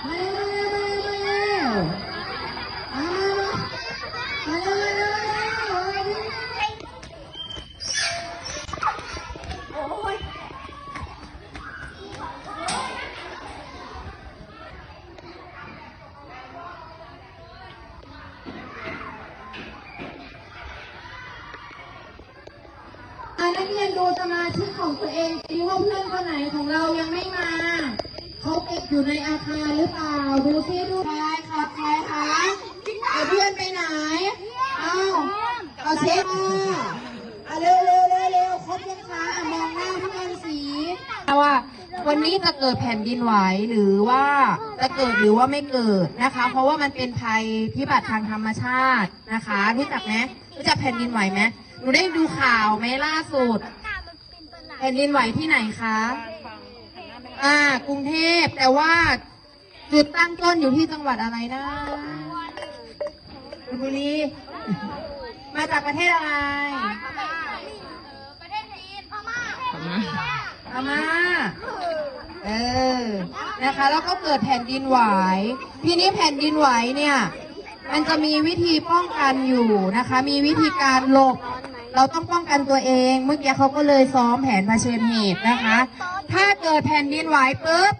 นักเรียนดูสมาชิกของตัวเองซิว่าเพื่อนคนไหนของเรายังไม่มา อยู่ในอาคารหรือเปล่า ดูซิดูใครขับใครคะเอาเพื่อนไปไหน เอาเอาเช็คมาเอาเร็วเร็วเร็วเร็วครบยังคะอะมองหน้าเพื่อนสีว่าวันนี้จะเกิดแผ่นดินไหวหรือว่าจะเกิดหรือว่าไม่เกิดนะคะ เพราะว่ามันเป็นภัยพิบัติทางธรรมชาตินะคะ รู้จักไหมรู้จักแผ่นดินไหวไหมหนูได้ดูข่าวไหมล่าสุด แผ่นดินไหวที่ไหนคะ อ่ากรุงเทพแต่ว่าจุดตั้งต้นอยู่ที่จังหวัดอะไรนะชลบุรีมาจากประเทศอะไรประเทศจีนพม่าอาม่าเออนะคะ แล้วก็เกิดแผ่นดินไหว ทีนี้แผ่นดินไหวเนี่ย มันจะมีวิธีป้องกันอยู่นะคะ มีวิธีการหลบ เราต้องป้องกันตัวเอง เมื่อกี้เขาก็เลยซ้อมแผนมาเผชิญเหตุนะคะ ถ้าเกิดแผ่นดินไหวปุ๊บ